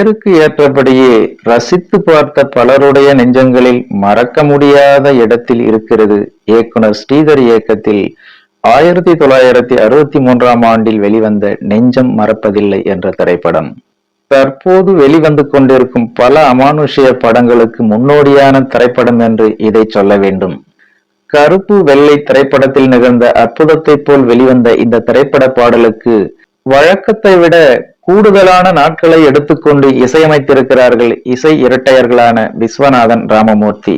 பெயருக்கு ஏற்றபடியே ரசித்து பார்த்த பலருடைய நெஞ்சங்களில் மறக்க முடியாத இடத்தில் இருக்கிறது இயக்குனர் ஸ்ரீதர் இயக்கத்தில் ஆயிரத்தி தொள்ளாயிரத்தி அறுபத்தி மூன்றாம் ஆண்டில் வெளிவந்த நெஞ்சம் மறப்பதில்லை என்ற திரைப்படம். தற்போது வெளிவந்து கொண்டிருக்கும் பல அமானுஷ்ய படங்களுக்கு முன்னோடியான திரைப்படம் என்று இதை சொல்ல வேண்டும். கருப்பு வெள்ளை திரைப்படத்தில் நிகழ்ந்த அற்புதத்தை போல் வெளிவந்த இந்த திரைப்பட பாடலுக்கு வழக்கத்தை விட கூடுதலான நாட்களை எடுத்துக்கொண்டு இசையமைத்திருக்கிறார்கள் இசை இரட்டையர்களான விஸ்வநாதன் ராமமூர்த்தி.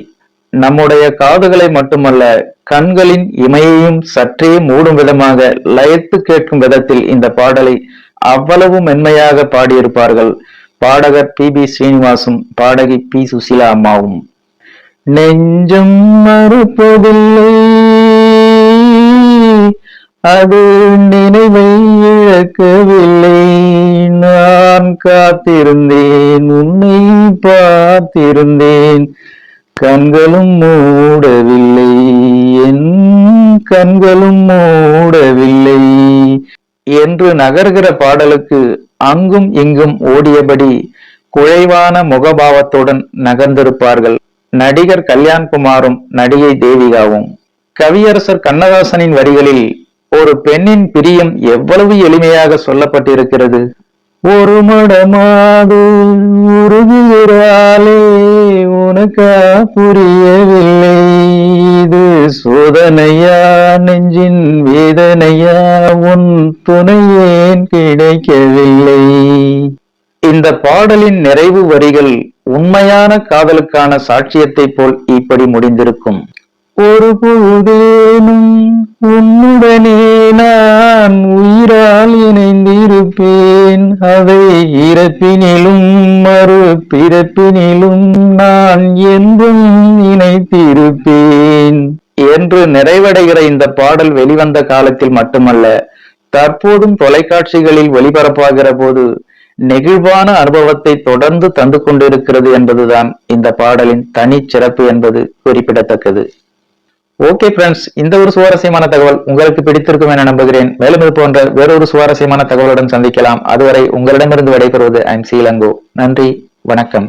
நம்முடைய காதுகளை மட்டுமல்ல கண்களின் இமையையும் சற்றே மூடும் விதமாக லயத்து கேட்கும் விதத்தில் இந்த பாடலை அவ்வளவு மென்மையாக பாடியிருப்பார்கள் பாடகர் பி. பி. ஸ்ரீனிவாசும் பாடகி பி. சுசிலா அம்மாவும். நெஞ்சம் மறுப்பதில்லை அது நினைவை இழக்கவில்லை. காத்திருந்தேன் உன்னை பார்த்திருந்தேன். கண்களும் மூடவில்லை என் கண்களும் மூடவில்லை என்று நகர்கிற பாடலுக்கு அங்கும் இங்கும் ஓடியபடி குழைவான முகபாவத்துடன் நகர்ந்திருப்பார்கள். நடிகர் கல்யாண்குமாரும் நடிகை தேவிகாவும். கவியரசர் கண்ணதாசனின் வரிகளில் ஒரு பெண்ணின் பிரியம் எவ்வளவு எளிமையாக சொல்லப்பட்டிருக்கிறது? ஒரு மடமாது உருகுகிறாளே உனக்கா புரியவில்லை. இது சோதனையா நெஞ்சின் வேதனையா உன் துணையேன் கிடைக்கவில்லை? இந்த பாடலின் நிறைவு வரிகள் உண்மையான காதலுக்கான சாட்சியத்தை போல் இப்படி முடிந்திருக்கும். ஒரு பொழுதேனும் உன்னுடனே அவை அதை இறப்பினிலும் மறு பிறப்பினிலும் நான் என்றும் நினைத்திருப்பேன். என்று நிறைவடைகிற இந்த பாடல் வெளிவந்த காலத்தில் மட்டுமல்ல தற்போதும் தொலைக்காட்சிகளில் ஒளிபரப்பாகிற போது நெகிழ்வான அனுபவத்தை தொடர்ந்து தந்து கொண்டிருக்கிறது என்பதுதான் இந்த பாடலின் தனி சிறப்பு என்பது குறிப்பிடத்தக்கது. ஓகே ஃப்ரெண்ட்ஸ் இந்த ஒரு சுவாரஸ்யமான தகவல் உங்களுக்கு பிடித்திருக்கும் என நம்புகிறேன். மேலும் இது போன்ற வேறொரு சுவாரஸ்யமான தகவலுடன் சந்திக்கலாம். அதுவரை உங்களிடமிருந்து விடைபெறுவது ஐம் சீலங்கோ நன்றி வணக்கம்.